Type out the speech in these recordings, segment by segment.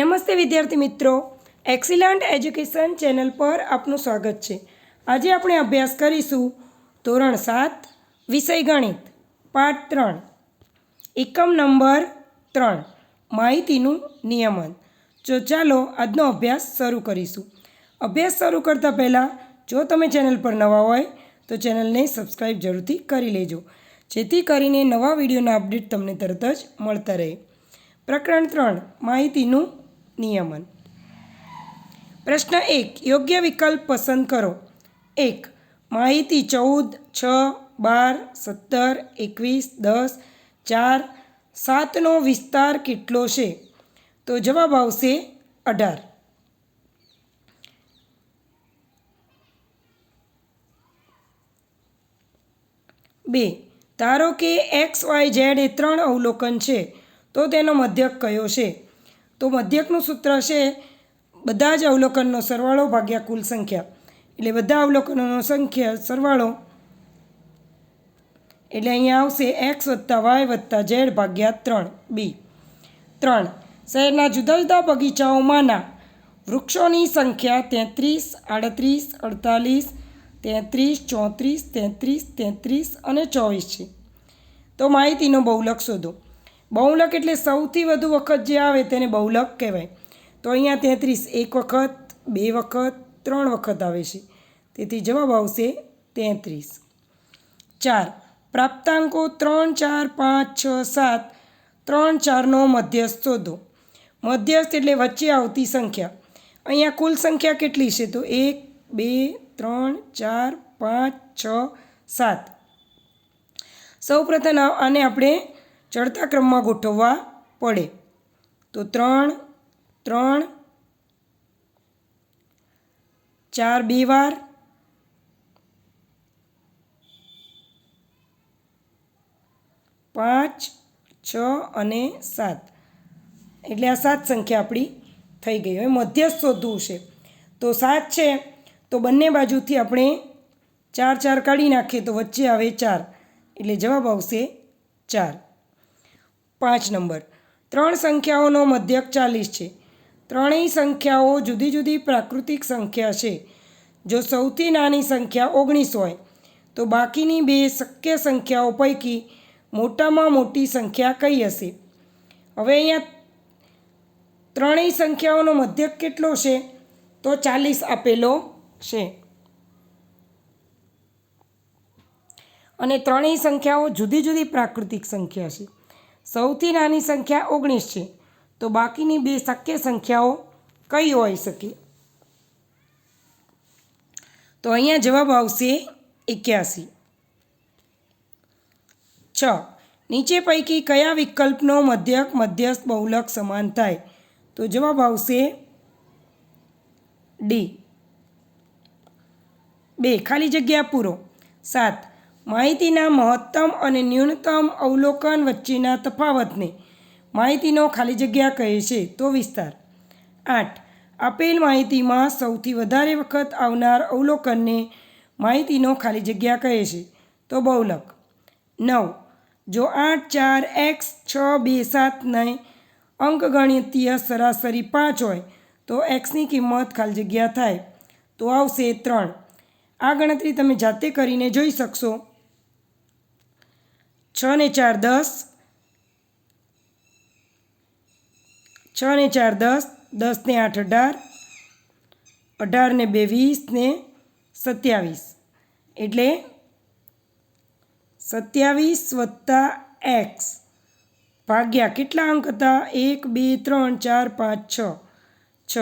નમસ્તે વિદ્યાર્થી મિત્રો. એક્સિલન્ટ એજ્યુકેશન ચેનલ પર આપનું સ્વાગત છે. આજે આપણે અભ્યાસ કરીશું ધોરણ સાત, વિષય ગણિત, પાઠ ત્રણ. એકમ નંબર ત્રણ, માહિતીનું નિયમન. જો ચાલો આજનો અભ્યાસ શરૂ કરીશું. અભ્યાસ શરૂ કરતાં પહેલાં, જો તમે ચેનલ પર નવા હોય, તો ચેનલને સબસ્ક્રાઈબ જરૂરથી કરી લેજો. જેથી કરીને નવા વિડીયોના અપડેટ તમને તરત જ મળતા રહે. પ્રકરણ ત્રણ, માહિતીનું નિયમન. પ્રશ્ન એક, યોગ્ય વિકલ્પ પસંદ કરો. એક, માહિતી ચૌદ, છ, બાર, સત્તર, એકવીસ, દસ, ચાર, સાતનો વિસ્તાર કેટલો છે? તો જવાબ આવશે અઢાર. બે, ધારો કે એક્સ, વાય, ઝેડ એ ત્રણ અવલોકન છે, તો તેનો મધ્યક કયો છે? તો મધ્યકનું સૂત્ર છે બધા જ અવલોકનનો સરવાળો ભાગ્યા કુલ સંખ્યા. એટલે બધા અવલોકનોનો સંખ્યા સરવાળો એટલે અહીંયા આવશે એક્સ વત્તા વાય વત્તા ઝેડ ભાગ્યા ત્રણ બી ત્રણ. શહેરના જુદા જુદા બગીચાઓમાંના વૃક્ષોની સંખ્યા તેત્રીસ, આડત્રીસ, અડતાલીસ, તેત્રીસ, ચોત્રીસ, તેત્રીસ તેત્રીસ અને ચોવીસ છે. તો માહિતીનો બહુલક શોધો. બહુલક એટલે સૌથી વધુ વખત જે આવે તેને બહુલક કહેવાય. તો અહીંયા તેત્રીસ, એક વખત, બે વખત, ત્રણ વખત આવે છે. તેથી જવાબ આવશે તેત્રીસ. ચાર, પ્રાપ્તાંકો ત્રણ, ચાર, પાંચ, છ, સાત, ત્રણ, ચારનો મધ્યસ્થ શોધો. મધ્યસ્થ એટલે વચ્ચે આવતી સંખ્યા. અહીંયા કુલ સંખ્યા કેટલી છે? તો એક, બે, ત્રણ, ચાર, પાંચ, છ, સાત. સૌપ્રથમ આને આપણે ચડતા ક્રમમાં ગોઠવવા પડે. તો ત્રણ ત્રણ, ચાર, બે વાર. પાંચ, છ અને સાત. એટલે આ સાત સંખ્યા આપણી થઈ ગઈ. હવે મધ્યસ્થ શોધવું છે. તો સાત છે. તો બંને બાજુથી આપણે ચાર ચાર કાઢી નાખીએ તો વચ્ચે આવે ચાર. એટલે જવાબ આવશે ચાર. પાંચ નંબર. ત્રણ સંખ્યાઓનો મધ્યક ચાલીસ છે. ત્રણેય સંખ્યાઓ જુદી જુદી પ્રાકૃતિક સંખ્યા છે. જો સૌથી નાની સંખ્યા ઓગણીસ હોય, તો બાકીની બે શક્ય સંખ્યાઓ પૈકી મોટામાં મોટી સંખ્યા કઈ હશે? હવે અહીંયા ત્રણેય સંખ્યાઓનો મધ્યક કેટલો છે? તો ચાલીસ આપેલો છે. અને ત્રણેય સંખ્યાઓ જુદી જુદી પ્રાકૃતિક સંખ્યા છે. સૌથી નાની સંખ્યા ઓગણીસ છે. તો બાકીની બે શક્ય સંખ્યાઓ કઈ હોઈ શકે? તો અહીંયા જવાબ આવશે એક્યાસી. છ. નીચે પૈકી કયા વિકલ્પનો મધ્યક, મધ્યસ્થ, બહુલક સમાન થાય? તો જવાબ આવશે ડી. બે. ખાલી જગ્યા પૂરો. સાત. માહિતીના મહત્તમ અને ન્યૂનતમ અવલોકન વચ્ચેના તફાવતને માહિતીનો ખાલી જગ્યા કહે છે તો વિસ્તાર. આઠ, આપેલ માહિતીમાં સૌથી વધારે વખત આવનાર અવલોકનને માહિતીનો ખાલી જગ્યા કહે છે તો બહુલક. નવ, જો આઠ, ચાર, એક્સ, છ, બે સાતને અંકગણિતીય સરાસરી પાંચ હોય તો એક્સની કિંમત ખાલી જગ્યા થાય. તો આવશે ત્રણ. આ ગણતરી તમે જાતે કરીને જોઈ શકશો. છ ને ચાર દસ. છ ને ચાર દસ દસ ને આઠ અઢાર. અઢાર ને બે વીસ ને સત્યાવીસ. એટલે સત્યાવીસ વત્તા એક્સ ભાગ્યા કેટલા અંક હતા? એક, બે, ત્રણ, ચાર, પાંચ, છ. છ.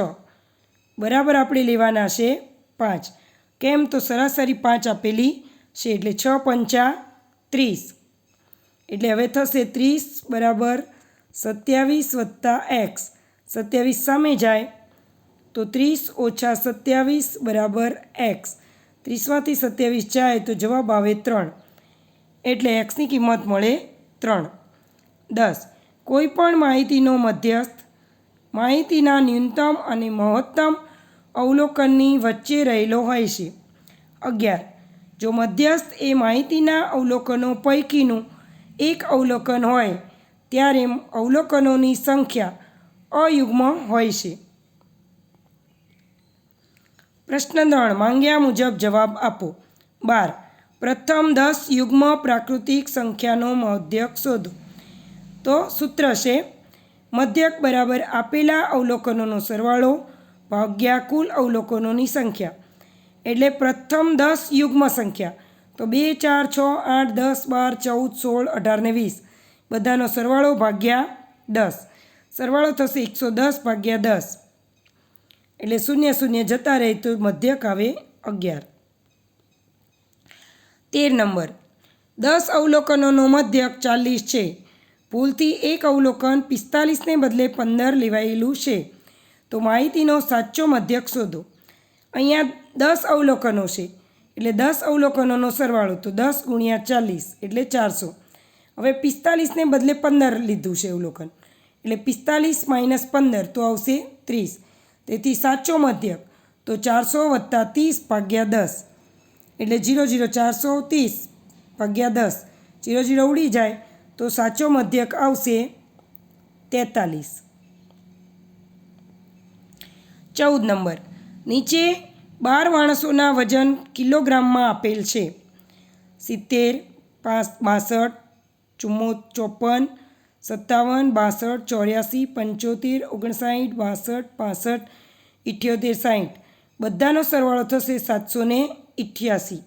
બરાબર આપણે લેવાના છે પાંચ. કેમ? તો સરાસરી પાંચ આપેલી છે એટલે છ પંચા ત્રીસ. એટલે હવે થશે ત્રીસ બરાબર સત્યાવીસ વત્તા એક્સ સત્યાવીસ સામે જાય તો ત્રીસ ઓછા સત્યાવીસ બરાબર એક્સ ત્રીસમાંથી સત્યાવીસ જાય તો જવાબ આવે ત્રણ. એટલે એક્સની કિંમત મળે ત્રણ. દસ. કોઈપણ માહિતીનો મધ્યસ્થ, માહિતીના ન્યૂનતમ અને મહત્તમ અવલોકનની વચ્ચે રહેલો હોય છે. અગિયાર. જો મધ્યસ્થ એ માહિતીના અવલોકનો પૈકીનું એક અવલોકન હોય, ત્યારે અવલોકનોની સંખ્યા અયુગ્મ હોય છે. પ્રશ્ન ત્રણ, માંગ્યા મુજબ જવાબ આપો. બાર, પ્રથમ દસ યુગ્મ પ્રાકૃતિક સંખ્યાનો મધ્યક શોધો. તો સૂત્ર છે, મધ્યક બરાબર આપેલા અવલોકનોનો સરવાળો ભાગ્યા કુલ અવલોકનોની સંખ્યા. એટલે પ્રથમ દસ યુગ્મ સંખ્યા. તો બે, ચાર, છ, આઠ, દસ, બાર, ચૌદ, સોળ, અઢાર ને વીસ. બધાનો સરવાળો ભાગ્યા દસ. સરવાળો થશે એકસો દસ ભાગ્યા દસ. એટલે શૂન્ય શૂન્ય જતા રહે તો મધ્યક આવે અગિયાર. તેર નંબર. દસ અવલોકનોનો મધ્યક ચાલીસ છે. ભૂલથી એક અવલોકન પિસ્તાલીસને બદલે પંદર લેવાયેલું છે. તો માહિતીનો સાચો મધ્યક શોધો. અહીંયા દસ અવલોકનો છે. એટલે દસ અવલોકનોનો સરવાળો તો દસ ગુણ્યા ચાલીસ એટલે ચારસો. હવે પિસ્તાલીસને બદલે પંદર લીધું છે અવલોકન. એટલે પિસ્તાલીસ માઇનસ પંદર તો આવશે ત્રીસ. તેથી સાચો મધ્યક તો ચારસો વત્તા ત્રીસ ભાગ્યા દસ. એટલે જીરો જીરો ચારસો ત્રીસ ભાગ્યા દસ. જીરો જીરો ઉડી જાય તો સાચો મધ્યક આવશે તેતાલીસ. ચૌદ નંબર. નીચે બાર માણસોના વજન કિલોગ્રામમાં આપેલ છે. સિત્તેર, પાંચ, બાસઠ ચુમ્મો ચોપન, સત્તાવન, બાસઠ, ચોર્યાસી, પંચોતેર, ઓગણસાઠ, બાસઠ, પાસઠ, ઇઠ્યોતેર સાઠ બધાનો સરવાળો થશે સાતસો ને ઇઠ્યાસી.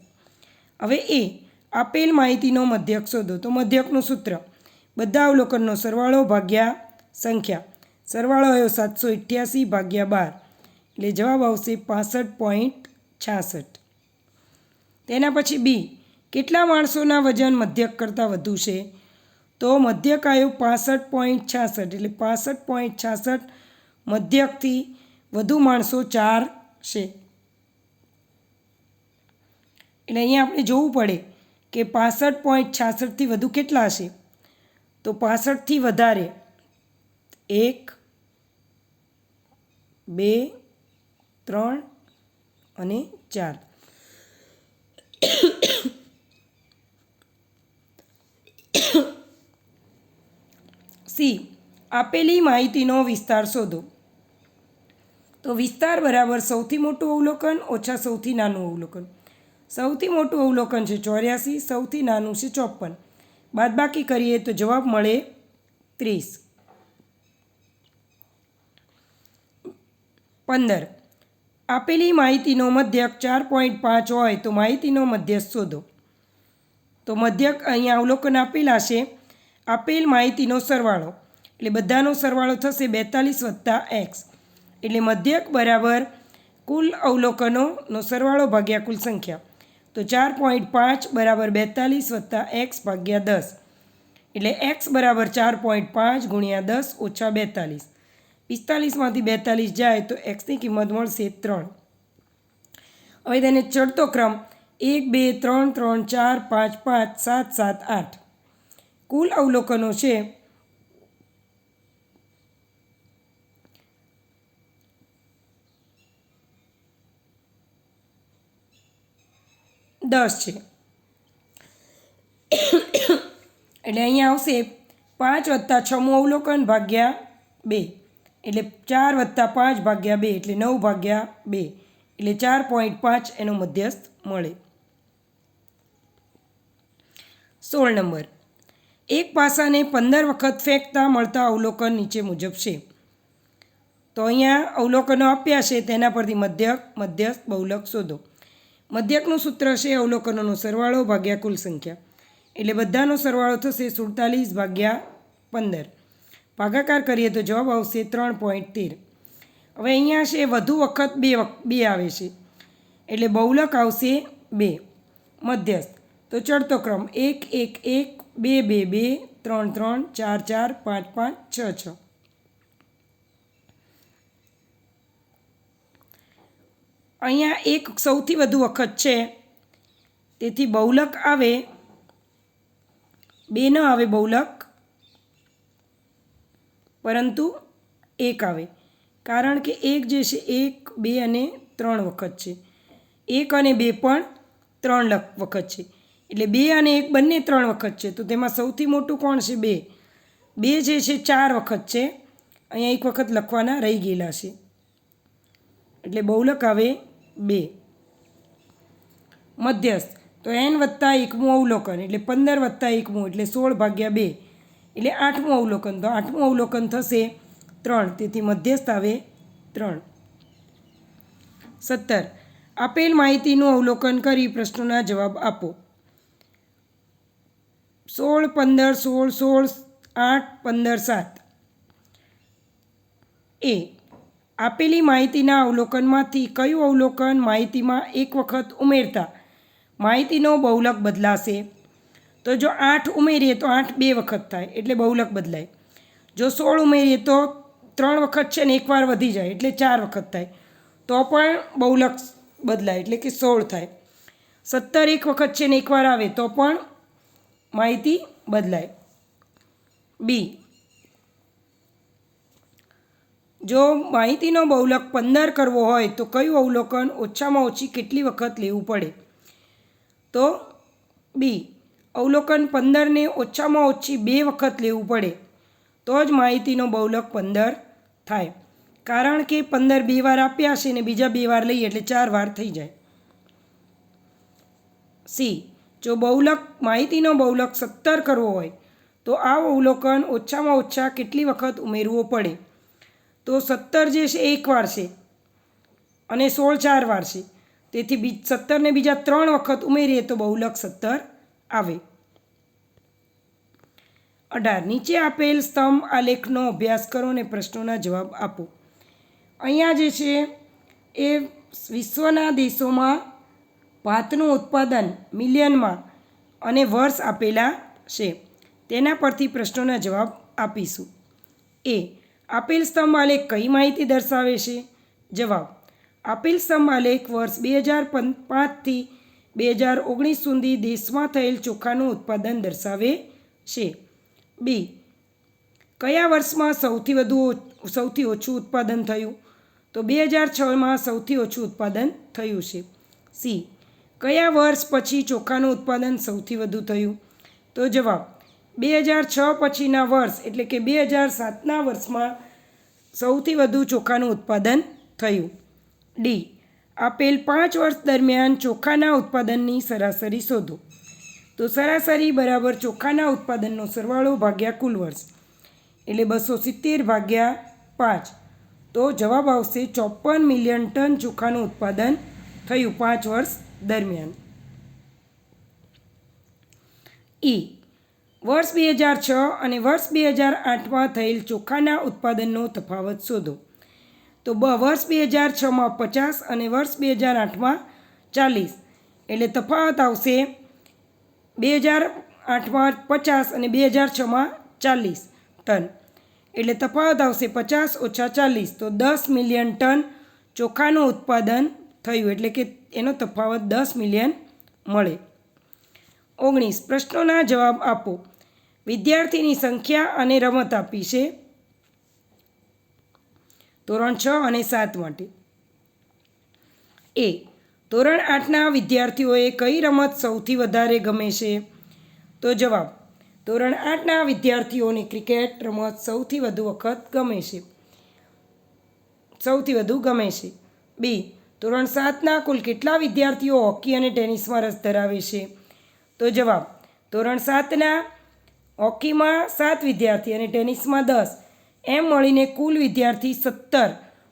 હવે એ આપેલ માહિતીનો મધ્યક શોધો. તો મધ્યકનું સૂત્ર. બધા અવલોકનનો સરવાળો ભાગ્યા સંખ્યા. સરવાળો આવ્યો સાતસો ઇઠ્યાસી ભાગ્યા બાર. એટલે જવાબ આવશે પાસઠ પોઈન્ટ છાસઠ. તેના પછી બી, કેટલા માણસોના વજન મધ્યક કરતાં વધુ છે? તો મધ્યક આવ્યું પાસઠ પોઈન્ટ છાસઠ, એટલે પાસઠ પોઈન્ટ છાસઠ મધ્યકથી વધુ માણસો ચાર છે. એટલે અહીંયા આપણે જોવું પડે કે પાસઠ પોઈન્ટ છાસઠથી વધુ કેટલા છે? તો પાસઠથી વધારે એક, બે ત્રણ અને ચાર. સી, આપેલી માહિતીનો વિસ્તાર શોધો. તો વિસ્તાર બરાબર સૌથી મોટું અવલોકન, ઓછા સૌથી નાનું અવલોકન. સૌથી મોટું અવલોકન છે ચોર્યાસી, સૌથી નાનું છે ચોપન બાદબાકી કરીએ તો જવાબ મળે ત્રીસ. પંદર. આપેલી માહિતીનો મધ્યક ચાર પોઈન્ટ પાંચ હોય તો માહિતીનો મધ્યક શોધો. તો મધ્યક અહીંયા અવલોકન આપેલા છે. આપેલ માહિતીનો સરવાળો. એટલે બધાનો સરવાળો થશે બેતાલીસ વત્તા એક્સ. એટલે મધ્યક બરાબર કુલ અવલોકનોનો સરવાળો ભાગ્યા કુલ સંખ્યા. તો ચાર પોઈન્ટ પાંચ બરાબર બેતાલીસ વત્તા એક્સ ભાગ્યા દસ. એટલે એક્સ બરાબર ચાર પોઈન્ટ પાંચ ગુણ્યા દસ ઓછા બેતાલીસ. પિસ્તાલીસમાંથી બેતાલીસ જાય તો એક્સની કિંમત મળશે ત્રણ. હવે તેને ચડતો ક્રમ એક, બે, ત્રણ ત્રણ, ચાર, પાંચ પાંચ, સાત સાત, આઠ. કુલ અવલોકનો છે દસ છે. એટલે અહીંયા આવશે પાંચ વત્તા છમું અવલોકન ભાગ્યા બે. એટલે ચાર વત્તા પાંચ ભાગ્યા બે એટલે નવ ભાગ્યા બે એટલે ચાર પોઈન્ટ પાંચ એનો મધ્યસ્થ મળે. સોળ નંબર. એક પાસાને પંદર વખત ફેંકતા મળતા અવલોકન નીચે મુજબ છે. તો અહીંયા અવલોકનો આપ્યા છે, તેના પરથી મધ્યક, મધ્યસ્થ, બહુલક શોધો. મધ્યકનું સૂત્ર છે અવલોકનોનો સરવાળો ભાગ્યા કુલ સંખ્યા. એટલે બધાનો સરવાળો થશે સુડતાલીસ ભાગ્યા પંદર. ભાગાકાર કરીએ તો જવાબ આવશે ત્રણ પોઈન્ટ તેર. હવે અહીંયા છે વધુ વખત બે બે આવે છે. એટલે બહુલક આવશે બે. મધ્યસ્થ. તો ચડતો ક્રમ એક એક એક, બે બે બે, ત્રણ ત્રણ, ચાર ચાર, પાંચ પાંચ, છ છ. અહીંયા એક સૌથી વધુ વખત છે. તેથી બહુલક આવે. બે ન આવે બહુલક. પરંતુ એક આવે. કારણ કે એક જે છે, એક, બે અને ત્રણ વખત છે. એક અને બે પણ ત્રણ લખ વખત છે. એટલે બે અને એક બંને ત્રણ વખત છે. તો તેમાં સૌથી મોટું કોણ છે? બે. બે જે છે, ચાર વખત છે. અહીંયા એક વખત લખવાના રહી ગયેલા છે. એટલે બહુલક આવે બે. મધ્યસ્થ. તો એન વત્તા એકમું અવલોકન. એટલે પંદર વત્તા એકમું. એટલે સોળ ભાગ્યા બે. એટલે આઠમું અવલોકન. તો આઠમું અવલોકન થશે ત્રણ. તેથી મધ્યસ્થ આવે ત્રણ. સત્તર. આપેલ માહિતીનું અવલોકન કરી પ્રશ્નોના જવાબ આપો. સોળ, પંદર, સોળ સોળ, આઠ, પંદર, સાત. એ. આપેલી માહિતીના અવલોકનમાંથી કયું અવલોકન માહિતીમાં એક વખત ઉમેરતા? માહિતીનો બહુલક બદલાશે. તો જો આઠ ઉમેરીએ તો આઠ બે વખત થાય, એટલે બહુલક બદલાય. જો સોળ ઉમેરીએ તો ત્રણ વખત છે ને એકવાર વધી જાય, એટલે ચાર વખત થાય. તો પણ બહુલક બદલાય, એટલે કે સોળ થાય. સત્તર એક વખત છે ને એકવાર આવે તો પણ માહિતી બદલાય. બી. જો માહિતીનો બહુલક પંદર કરવો હોય તો કયું અવલોકન ઓછામાં ઓછી કેટલી વખત લેવું પડે? તો બી. અવલોકન પંદરને ઓછામાં ઓછી બે વખત લેવું પડે, તો જ માહિતીનો બહુલક પંદર થાય. કારણ કે પંદર બે વાર આપ્યા છે ને બીજા બે વાર લઈએ એટલે ચાર વાર થઈ જાય. સી. જો બહુલક, માહિતીનો બહુલક સત્તર કરવો હોય, તો આ અવલોકન ઓછામાં ઓછા કેટલી વખત ઉમેરવો પડે? તો સત્તર જે છે એક વાર છે અને સોળ ચાર વાર છે. તેથી બી, સત્તરને બીજા ત્રણ વખત ઉમેરીએ તો બહુલક સત્તર આવે. અઢાર. નીચે આપેલ સ્તંભ આલેખનો અભ્યાસ કરો અને પ્રશ્નોના જવાબ આપો. અહીંયા જે છે, એ વિશ્વના દેશોમાં ભાતનું ઉત્પાદન મિલિયનમાં અને વર્ષ આપેલા છે. તેના પરથી પ્રશ્નોના જવાબ આપીશું. એ. આપેલ સ્તંભ આલેખ કઈ માહિતી દર્શાવે છે? જવાબ. આપેલ સ્તંભ આલેખ વર્ષ બે હજાર પાંચથી બે હજાર ઓગણીસ સુધી દેશમાં થયેલ ચોખાનું ઉત્પાદન દર્શાવે છે. બી. કયા વર્ષમાં સૌથી વધુ સૌથી ઓછું ઉત્પાદન થયું? તો બે હજાર છમાં સૌથી ઓછું ઉત્પાદન થયું છે. સી. કયા વર્ષ પછી ચોખાનું ઉત્પાદન સૌથી વધુ થયું? તો જવાબ, બે હજાર છ પછીના વર્ષ એટલે કે બે હજાર સાતના વર્ષમાં સૌથી વધુ ચોખાનું ઉત્પાદન થયું. ડી. આપેલ પાંચ વર્ષ દરમિયાન ચોખાના ઉત્પાદનની સરાસરી શોધો. તો સરાસરી બરાબર ચોખાના ઉત્પાદનનો સરવાળો ભાગ્યા કુલ વર્ષ. એટલે બસો સિત્તેર ભાગ્યા પાંચ. તો જવાબ આવશે ચોપન મિલિયન ટન ચોખાનું ઉત્પાદન થયું પાંચ વર્ષ દરમિયાન. ઈ. વર્ષ બે હજાર છ અને વર્ષ બે હજાર આઠમાં થયેલ ચોખાના ઉત્પાદનનો તફાવત શોધો. તો બ વર્ષ બે હજાર છમાં પચાસ અને વર્ષ બે હજાર આઠમાં ચાલીસ. એટલે તફાવત આવશે બે હજાર આઠમાં પચાસ અને બે હજાર છમાં ચાલીસ ટન. એટલે તફાવત આવશે પચાસ ઓછા ચાલીસ. તો દસ મિલિયન ટન ચોખાનું ઉત્પાદન થયું. એટલે કે એનો તફાવત દસ મિલિયન મળે. ઓગણીસ પ્રશ્નોના જવાબ આપો. વિદ્યાર્થીની સંખ્યા અને રમત આપી છે. ધોરણ છ અને સાત માટે. એ, ધોરણ આઠના વિદ્યાર્થીઓએ કઈ રમત સૌથી વધારે ગમે છે? તો જવાબ, ધોરણ આઠના વિદ્યાર્થીઓને ક્રિકેટ રમત સૌથી વધુ વખત ગમે છે. સૌથી વધુ ગમે છે. બી, ધોરણ સાતના કુલ કેટલા વિદ્યાર્થીઓ હોકી અને ટેનિસમાં રસ ધરાવે છે? તો જવાબ, ધોરણ સાતના હોકીમાં સાત વિદ્યાર્થી અને ટેનિસમાં દસ. એમ મળીને કુલ વિદ્યાર્થી સત્તર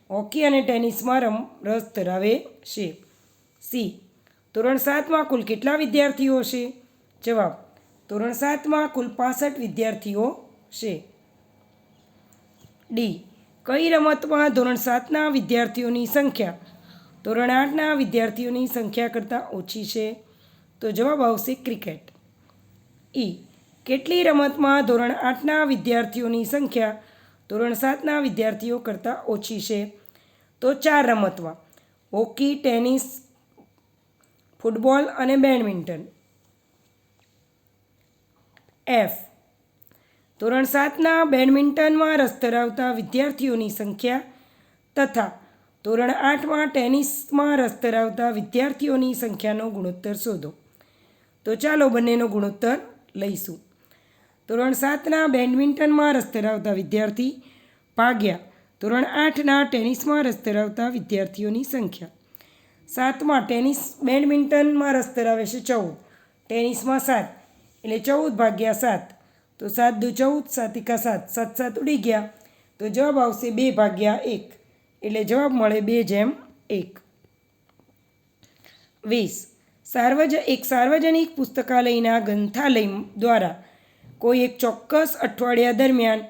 હોકી અને ટેનિસમાં રમ, રસ ધરાવે છે. સી. ધોરણ સાતમાં કુલ કેટલા વિદ્યાર્થીઓ છે જવાબ, ધોરણ સાતમાં કુલ પાસઠ વિદ્યાર્થીઓ છે. ડી. કઈ રમતમાં ધોરણ સાતના વિદ્યાર્થીઓની સંખ્યા? ધોરણ આઠના વિદ્યાર્થીઓની સંખ્યા કરતાં ઓછી છે. તો જવાબ આવશે ક્રિકેટ. ઈ. કેટલી રમતમાં ધોરણ આઠના વિદ્યાર્થીઓની સંખ્યા ધોરણ સાતના વિદ્યાર્થીઓ કરતાં ઓછી છે. તો ચાર રમતમાં હોકી, ટેનિસ, ફૂટબોલ અને બેડમિન્ટન. એફ. ધોરણ સાતના બેડમિન્ટનમાં રસ ધરાવતા વિદ્યાર્થીઓની સંખ્યા તથા ધોરણ આઠમાં ટેનિસમાં રસ ધરાવતા વિદ્યાર્થીઓની સંખ્યાનો ગુણોત્તર શોધો. તો ચાલો બંનેનો ગુણોત્તર લઈશું. ધોરણ સાતના બેડમિન્ટનમાં રસ ધરાવતા વિદ્યાર્થી ભાગ્યા. ધોરણ આઠના ટેનિસમાં રસ ધરાવતા વિદ્યાર્થીઓની સંખ્યા. સાતમાં ટેનિસ બેડમિન્ટનમાં રસ ધરાવે છે ચૌદ. ટેનિસમાં સાત, એટલે ચૌદ ભાગ્યા સાત. તો સાત દુ ચૌદ, સાતિકા સાત. સાત સાત ઉડી ગયા. તો જવાબ આવશે બે ભાગ્યા એક. એટલે જવાબ મળે બે જેમ એક. વીસ. સાર્વજ, એક સાર્વજનિક પુસ્તકાલયના ગ્રંથાલય દ્વારા કોઈ એક ચોક્કસ અઠવાડિયા દરમિયાન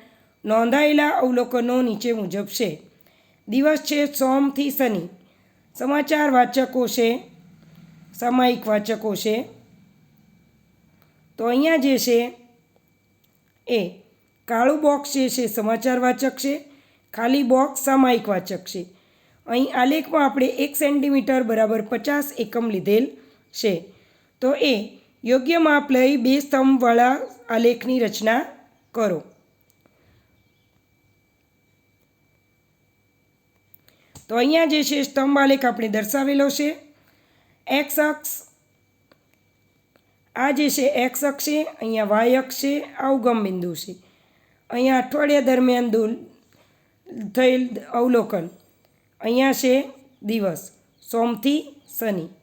નોંધાયેલા અવલોકનો નીચે મુજબ છે. દિવસ છે સોમથી શનિ. સમાચાર વાચકો છે, સામાયિક વાચકો છે. તો અહીંયા જે છે એ કાળું બોક્સ જે છે સમાચાર વાચક છે, ખાલી બોક્સ સામાયિક વાચક છે. અહીં આલેખમાં આપણે એક સેન્ટીમીટર બરાબર પચાસ એકમ લીધેલ છે. તો એ યોગ્ય માપ લઈ બે સ્તંભવાળા આલેખની રચના કરો. તો અહીંયા જે છે સ્તંભ આલેખ આપણે દર્શાવેલો છે. એક્સ અક્ષ. આ જે છે એક્સ અક્ષ છે, અહીંયા વાય અક્ષ છે, આ ઉગમ બિંદુ છે. અહીંયા અઠવાડિયા દરમિયાન દૂર થયેલ અવલોકન. અહીંયા છે દિવસ, સોમથી શનિ.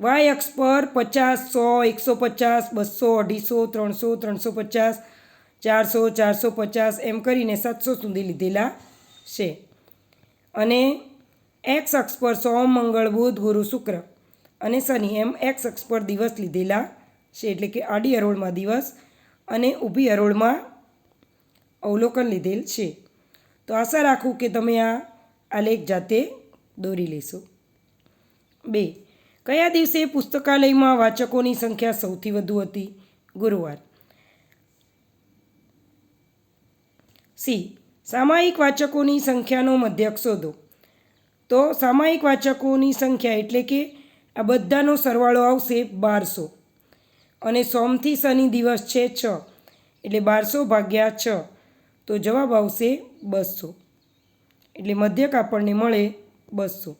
વાય અક્ષ પર પચાસ, સો, એકસો પચાસ, બસો, અઢીસો, ત્રણસો ત્રણસો પચાસ, ચારસો ચારસો પચાસ એમ કરીને સાતસો સુધી લીધેલા છે. અને એક્સ અક્ષ પર સોમ, મંગળ, બુધ, ગુરુ, શુક્ર અને શનિ એમ એક્સ અક્ષ પર દિવસ લીધેલા છે. એટલે કે આડી હરોળમાં દિવસ અને ઊભી હરોળમાં અવલોકન લીધેલ છે. તો આશા રાખું કે તમે આ આલેખ જાતે દોરી લેશો. બે. કયા દિવસે પુસ્તકાલયમાં વાચકોની સંખ્યા સૌથી વધુ હતી? ગુરુવાર. સી. સામાયિક વાચકોની સંખ્યાનો મધ્યક શોધો. તો સામાયિક વાચકોની સંખ્યા એટલે કે આ બધાનો સરવાળો આવશે બારસો. અને સોમથી શનિ દિવસ છે છ, એટલે બારસો ભાગ્યા છ, તો જવાબ આવશે બસો. એટલે મધ્યક આપણને મળે બસો.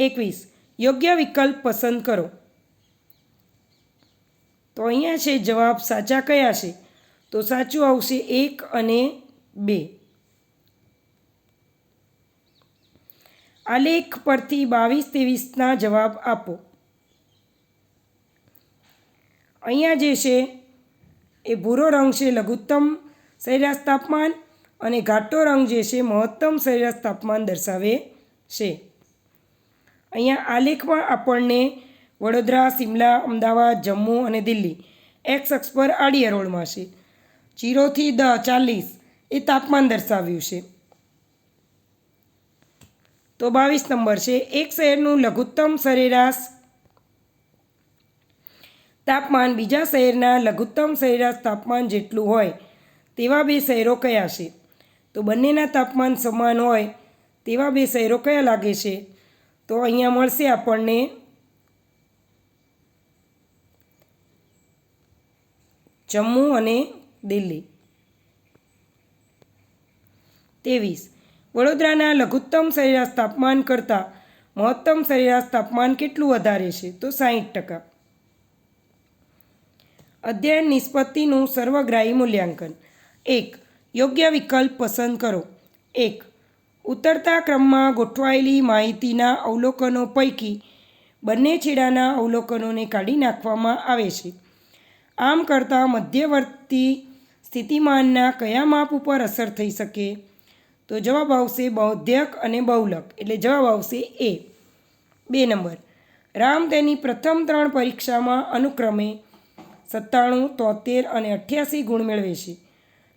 એકવીસ. યોગ્ય વિકલ્પ પસંદ કરો. તો અહીંયા છે જવાબ સાચા કયા છે? તો સાચું આવશે એક અને બે. આલેખ પરથી બાવીસ ત્રેવીસના જવાબ આપો. અહીંયા જે છે એ ભૂરો રંગ છે લઘુત્તમ સરેરાશ તાપમાન અને ઘાટો રંગ જે છે મહત્તમ સરેરાશ તાપમાન દર્શાવે છે. અહીંયા આલેખમાં આપણને વડોદરા, સિમલા, અમદાવાદ, જમ્મુ અને દિલ્હી એક્સ અક્ષ પર આડી હરોળમાં છે જીરોથી દ ચાલીસ એ તાપમાન દર્શાવ્યું છે. તો બાવીસ નંબર છે. એક શહેરનું લઘુત્તમ સરેરાશ તાપમાન બીજા શહેરના લઘુત્તમ સરેરાશ તાપમાન જેટલું હોય તેવા બે શહેરો કયા છે? તો બંનેના તાપમાન સમાન હોય તેવા બે શહેરો કયા લાગે છે? તો અહીંયા મળશે આપણને જમ્મુ અને દિલ્હી. ત્રેવીસ. વડોદરાના લઘુત્તમ સરેરાશ તાપમાન કરતાં મહત્તમ સરેરાશ તાપમાન કેટલું વધારે છે? તો સાહીઠ ટકા. અધ્યયન નિષ્પત્તિનું સર્વગ્રાહી મૂલ્યાંકન. એક. યોગ્ય વિકલ્પ પસંદ કરો. એક. ઉતરતા ક્રમમાં ગોઠવાયેલી માહિતીના અવલોકનો પૈકી બંને છેડાના અવલોકનોને કાઢી નાખવામાં આવે છે. આમ કરતાં મધ્યવર્તી સ્થિતિમાનના કયા માપ ઉપર અસર થઈ શકે? તો જવાબ આવશે બૌદ્ધક અને બહુલક. એટલે જવાબ આવશે એ. બે નંબર. રામ તેની પ્રથમ ત્રણ પરીક્ષામાં અનુક્રમે સત્તાણું, તોતેર અને અઠ્યાસી ગુણ મેળવે છે.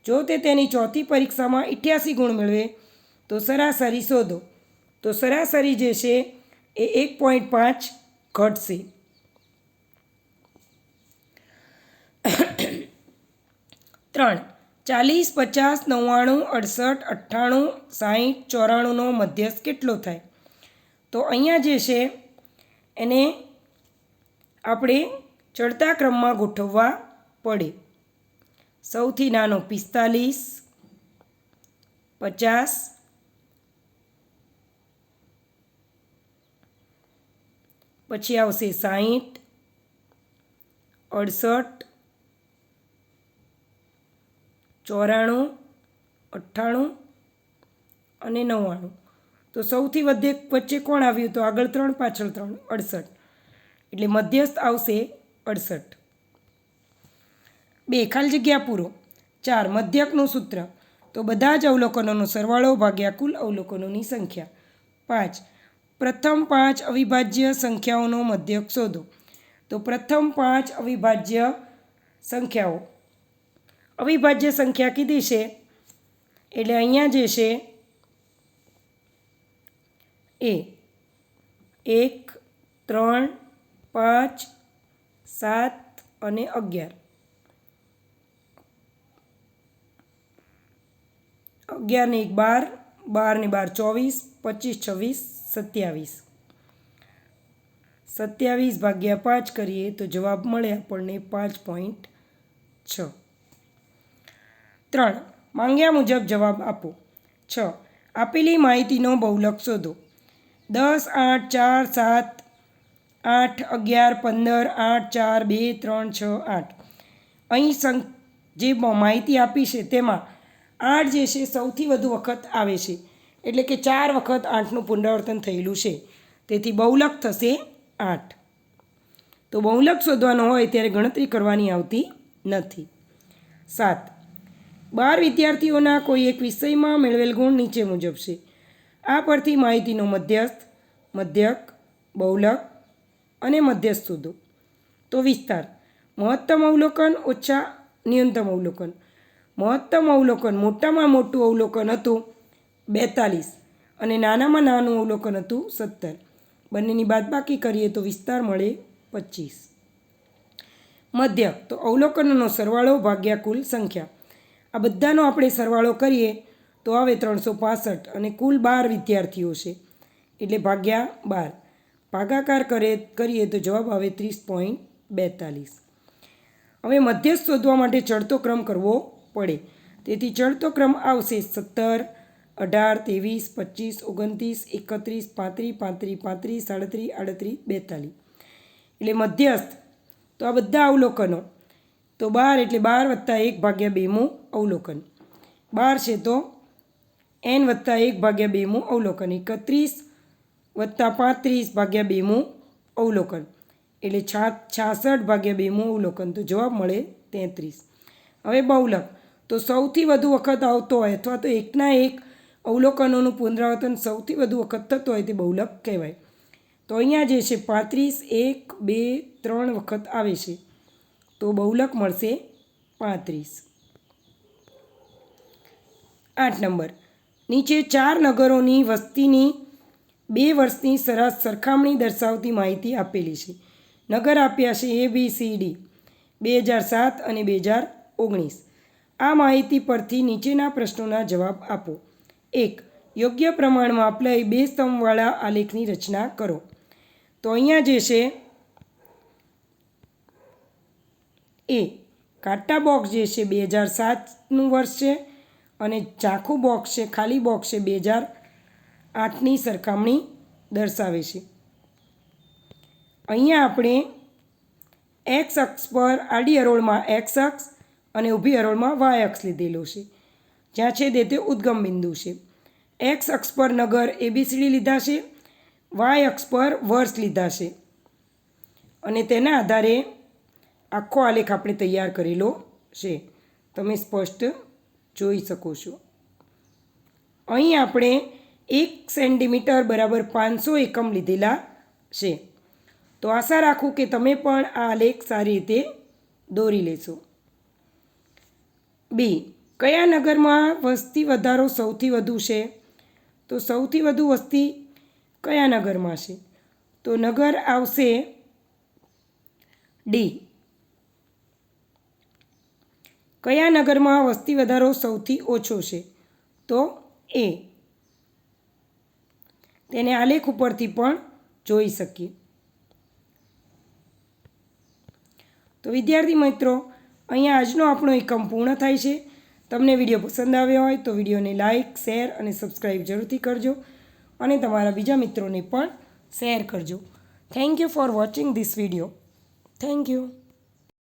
જો તે તેની ચોથી પરીક્ષામાં અઠ્યાસી ગુણ મેળવે તો સરાસરી શોધો. તો સરાસરી જે છે, એ એક પોઈન્ટ પાંચ ઘટશે. ત્રણ, ચાલીસ, પચાસ, નવ્વાણું, અડસઠ, અઠ્ઠાણું, સાહીઠ, ચોરાણુંનો મધ્યસ્થ કેટલો થાય? તો અહીંયા જે છે, એને આપણે ચડતા ક્રમમાં ગોઠવવા પડે. સૌથી નાનો પિસ્તાલીસ, પચાસ પછી આવશે સાહીઠ, અડસઠ, ચોરાણું, અઠ્ઠાણું અને નવ્વાણું. તો સૌથી વધે વચ્ચે કોણ આવ્યું? તો આગળ ત્રણ, પાછળ ત્રણ, અડસઠ. એટલે મધ્યસ્થ આવશે અડસઠ. બે, ખાલી જગ્યા પૂરો. ચાર, મધ્યકનું સૂત્ર. તો બધા જ અવલોકનોનો સરવાળો ભાગ્યા કુલ અવલોકનોની સંખ્યા. પાંચ પ્રથમ પાંચ અવિભાજ્ય સંખ્યાઓનો મધ્યક શોધો. તો પ્રથમ પાંચ અવિભાજ્ય સંખ્યાઓ. અવિભાજ્ય સંખ્યા કીધી છે? એટલે અહીંયા જે છે, એ એક, ત્રણ, પાંચ, સાત અને અગિયાર. અગિયાર ને એક બાર બાર ને બાર ચોવીસ, પચીસ છવ્વીસ સત્યાવીસ. સત્યાવીસ ભાગ્યા પાંચ કરીએ તો જવાબ મળે આપણને પાંચ પોઈન્ટ છ. ત્રણ, માંગ્યા મુજબ જવાબ આપો. છ, આપેલી માહિતીનો બહુલક શોધો. દસ, આઠ, ચાર, સાત, આઠ, અગિયાર, પંદર, આઠ, ચાર, બે, ત્રણ, છ, આઠ. અહીં સં જે માહિતી આપી છે તેમાં આઠ જે છે સૌથી વધુ વખત આવે છે. એટલે કે ચાર વખત આઠનું પુનરાવર્તન થયેલું છે. તેથી બહુલક થશે આઠ. તો બહુલક શોધવાનો હોય ત્યારે ગણતરી કરવાની આવતી નથી. સાત. બાર વિદ્યાર્થીઓના કોઈ એક વિષયમાં મેળવેલ ગુણ નીચે મુજબ છે. આ પરથી માહિતીનો મધ્યસ્થ, મધ્યક, બહુલક અને મધ્યસ્થ શોધો. તો વિસ્તાર. મહત્તમ અવલોકન ઓછા ન્યૂનતમ અવલોકન. મહત્તમ અવલોકન મોટામાં મોટું અવલોકન હતું બેતાલીસ. અને નાનામાં નાનું અવલોકન હતું સત્તર. બંનેની બાદબાકી કરીએ તો વિસ્તાર મળે પચીસ. મધ્ય, તો અવલોકનનો સરવાળો ભાગ્યા કુલ સંખ્યા. આ બધાનો આપણે સરવાળો કરીએ તો આવે ત્રણસો પાસઠ અને કુલ બાર વિદ્યાર્થીઓ છે. એટલે ભાગ્યા બાર. ભાગાકાર કરે, કરીએ તો જવાબ આવે ત્રીસ પોઈન્ટ બેતાલીસ. હવે મધ્યસ્થ શોધવા માટે ચડતો ક્રમ કરવો પડે. તેથી ચડતો ક્રમ આવશે સત્તર અઢાર, ત્રેવીસ, પચીસ, ઓગણત્રીસ, એકત્રીસ, પાંત્રીસ પાંત્રીસ પાંત્રીસ, સાડત્રીસ, આડત્રીસ, બેતાલીસ. એટલે મધ્યસ્થ. તો આ બધા અવલોકનો. તો બાર એટલે બાર વત્તા એક ભાગ્યા બેમું અવલોકન. બાર છે તો એન વત્તા એક ભાગ્યા બેમું અવલોકન. એકત્રીસ વત્તા પાંત્રીસ ભાગ્યા બેમું અવલોકન. એટલે છા, છાસઠ ભાગ્યા બેમું અવલોકન. તો જવાબ મળે તેત્રીસ. હવે બહુલક. તો સૌથી વધુ વખત આવતો હોય અથવા તો એકના એક અવલોકનોનું પુનરાવર્તન સૌથી વધુ વખત થતું હોય તે બહુલક કહેવાય. તો અહીંયા જે છે, પાંત્રીસ, એક, બે, ત્રણ વખત આવે છે. તો બહુલક મળશે પાંત્રીસ. આઠ નંબર. નીચે ચાર નગરોની વસ્તીની બે વર્ષની સરાસ સરખામણી દર્શાવતી માહિતી આપેલી છે. નગર આપ્યા છે એ બી સી ડી બે હજાર સાત અને બે હજાર ઓગણીસ. આ માહિતી પરથી નીચેના પ્રશ્નોના જવાબ આપો. એક, યોગ્ય પ્રમાણમાં અપ્લાય બે સ્તંભવાળા આલેખની રચના કરો. તો અહીંયા જે છે, એ, કાટા બોક્સ જે છે બે હજાર સાતનું વર્ષ છે અને ચાખું બોક્સ છે, ખાલી બોક્સ છે બે હજાર આઠની સરખામણી દર્શાવે છે. અહીંયા આપણે એક્સ અક્ષ પર આડી હરોળમાં એક્સ અક્ષ અને ઊભી હરોળમાં વાય અક્ષ લીધેલો છે. જ્યાં છે તે તે ઉદ્ગમ બિંદુ છે. એક્સ અક્ષ પર નગર એબીસીડી લીધા છે. વાય અક્ષ પર વર્ષ લીધા છે. અને તેના આધારે આખો આલેખ આપણે તૈયાર કરેલો છે. તમે સ્પષ્ટ જોઈ શકો છો. અહીં આપણે એક સેન્ટીમીટર બરાબર પાંચસો એકમ લીધેલા છે. તો આશા રાખું કે તમે પણ આ આલેખ સારી રીતે દોરી લેશો. બી કયા નગરમાં વસ્તી વધારો સૌથી વધુ છે? તો સૌથી વધુ વસ્તી કયા નગરમાં છે? તો નગર આવશે ડી. કયા નગરમાં વસ્તી વધારો સૌથી ઓછો છે? તો એ. તેને આલેખ ઉપરથી પણ જોઈ શકીએ. તો વિદ્યાર્થી મિત્રો, અહીંયા આજનો આપણો એકમ પૂર્ણ થાય છે. તમને વીડિયો પસંદ આવ્યો હોય તો વિડીયોને લાઇક શેર અને સબસ્ક્રાઈબ જરૂરથી કરજો અને તમારા બીજા મિત્રોને પણ શેર કરજો. Thank you for watching this video thank you